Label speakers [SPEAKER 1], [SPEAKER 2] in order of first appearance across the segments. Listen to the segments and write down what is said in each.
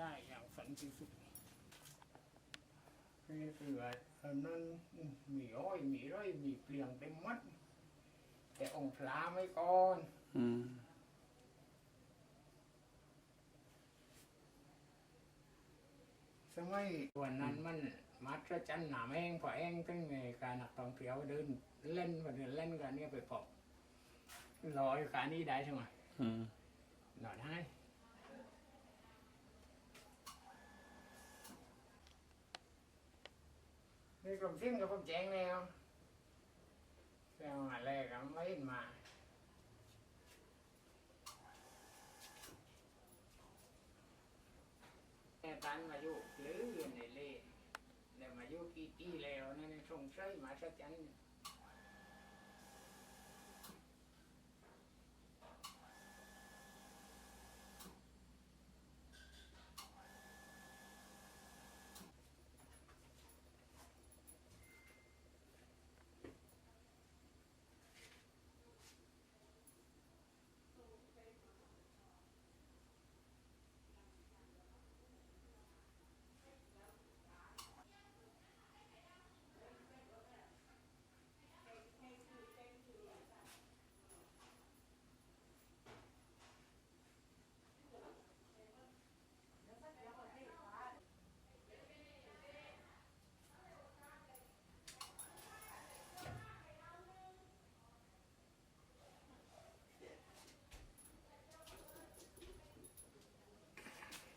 [SPEAKER 1] ได้อย่างสันติสุขนี่คือว่าอันนั้นมีอ้อยมีไรมีเปลียงเต็มมัด แต่องค์พระไม่ก่อน
[SPEAKER 2] อืม
[SPEAKER 1] สมัยวันนั้นมันมัดระจันหนามแห้งพอแห้งตั้งในการนักท่องเที่ยวเดินเล่นวันนี้เล่นกันเนี่ยไปพบลอยขานี้ได้ใช่ไหม
[SPEAKER 2] อืม
[SPEAKER 1] หน่อยให้นี่ กลุ่มซิ่งกับผมแจ้งแล้วแจ้งมาแรกก็ไม่เห็นมาแต่ตันมาอยู่หรือในเล่แล้วมาอยู่กี่ปีแล้วนั่นสงใช้มาสักจัน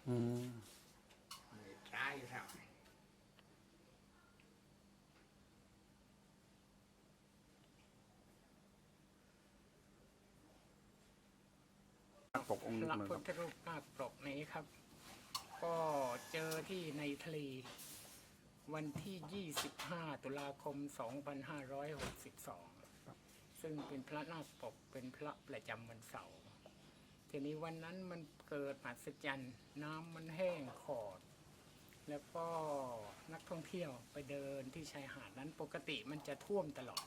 [SPEAKER 2] อืม
[SPEAKER 1] ใช่ครับ
[SPEAKER 2] ปกองค์
[SPEAKER 1] พระพุทธรูปนาคปกนี้ครับ ก็เจอที่ในทะเลวันที่ 25 ตุลาคม 2562 ซึ่งเป็นพระนาคปกเป็นพระประจำวันเสาร์ ทีนี้วันนั้นมันเกิดมหัศจรรย์น้ำมันแห้งขอด แล้วก็นักท่องเที่ยวไปเดินที่ชายหาดนั้นปกติมันจะท่วมตลอด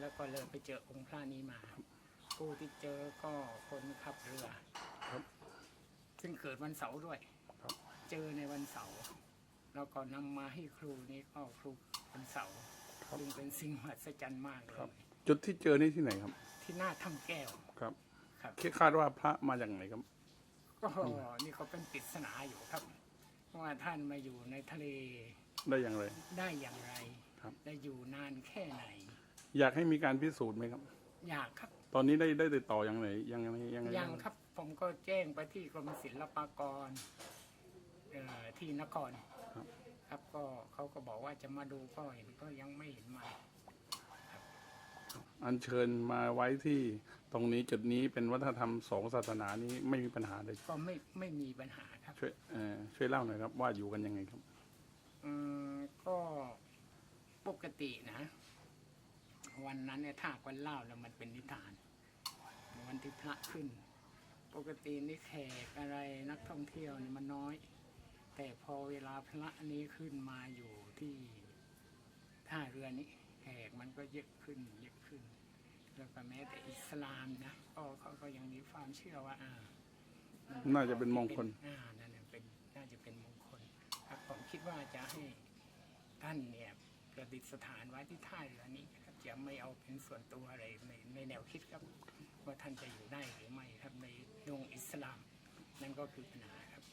[SPEAKER 1] แล้วก็เลยไปเจอองค์พระนี้มา ผู้ที่เจอก็คนขับเรือ
[SPEAKER 2] ครับ
[SPEAKER 1] ซึ่งเกิดวันเสาร์ด้วย
[SPEAKER 2] ครับ
[SPEAKER 1] เจอในวันเสาร์แล้วก็นำมาให้ครูนี้ก็ครูวันเสาร์ซึ่งเป็นสิ่งมหัศจรรย์มากเล
[SPEAKER 2] ครับ
[SPEAKER 1] ย
[SPEAKER 2] จุดที่เจอนี่ที่ไหนครับ
[SPEAKER 1] ที่หน้าถ้ำแก้ว
[SPEAKER 2] ครับ
[SPEAKER 1] ครับ
[SPEAKER 2] คิดคาดว่าพระมาจากไหนครับ
[SPEAKER 1] ก็นี่เขาเป็นปริศนาอยู่ครับว่าท่านมาอยู่ในทะเล
[SPEAKER 2] ได้อย่างไร
[SPEAKER 1] ได้อย่างไร
[SPEAKER 2] ครับ
[SPEAKER 1] ได้อยู่นานแค่ไหน
[SPEAKER 2] อยากให้มีการพิสูจน์ไหมครับ
[SPEAKER 1] อยากครับ
[SPEAKER 2] ตอนนี้ได้ได้ติดต่ออย่างไรยังไงยังไง
[SPEAKER 1] ยังครับ ผมก็แจ้งไปที่กรมศิลปากรเอ่อที่นคร
[SPEAKER 2] ครับ
[SPEAKER 1] ครับก็เขาก็บอกว่าจะมาดูก็เห็นก็ยังไม่เห็นมา
[SPEAKER 2] อัญเชิญมาไว้ที่ ตรงนี้จุดนี้เป็นวัฒนธรรมสองศาสนานี้ไม่มีปัญหาเลย
[SPEAKER 1] ก็ไม่ไม่มีปัญหาครับ
[SPEAKER 2] ช่วยเอ่อช่วยเล่าหน่อยครับว่าอยู่กันยังไงครับ
[SPEAKER 1] อืมก็ปกตินะ วันนั้นเนี่ยถ้าวันเล่าแล้วมันเป็นนิทาน วันที่พระขึ้น ปกตินี่แขกอะไรนักท่องเที่ยวนี่มันน้อย แต่พอเวลาพระนี้ขึ้นมาอยู่ที่ท่าเรือนี้แขกมันก็เยอะขึ้นเยอะขึ้นแล้วก็แม้แต่อิสลามนะก็เขาก็ยังมีความเชื่อว่าอ่า
[SPEAKER 2] น่าจะเป็นมงคล
[SPEAKER 1] อ่านั่นน่ะเป็นน่าจะเป็นมงคลครับผมคิดว่าจะให้ท่านเนี่ยประดิษฐานไว้ที่ท่าเรือนี้ครับจะไม่เอาเป็นส่วนตัวอะไรในในแนวคิดครับว่าท่านจะอยู่ได้หรือไม่ครับในดวงอิสลามนั่นก็คือปัญหาครับ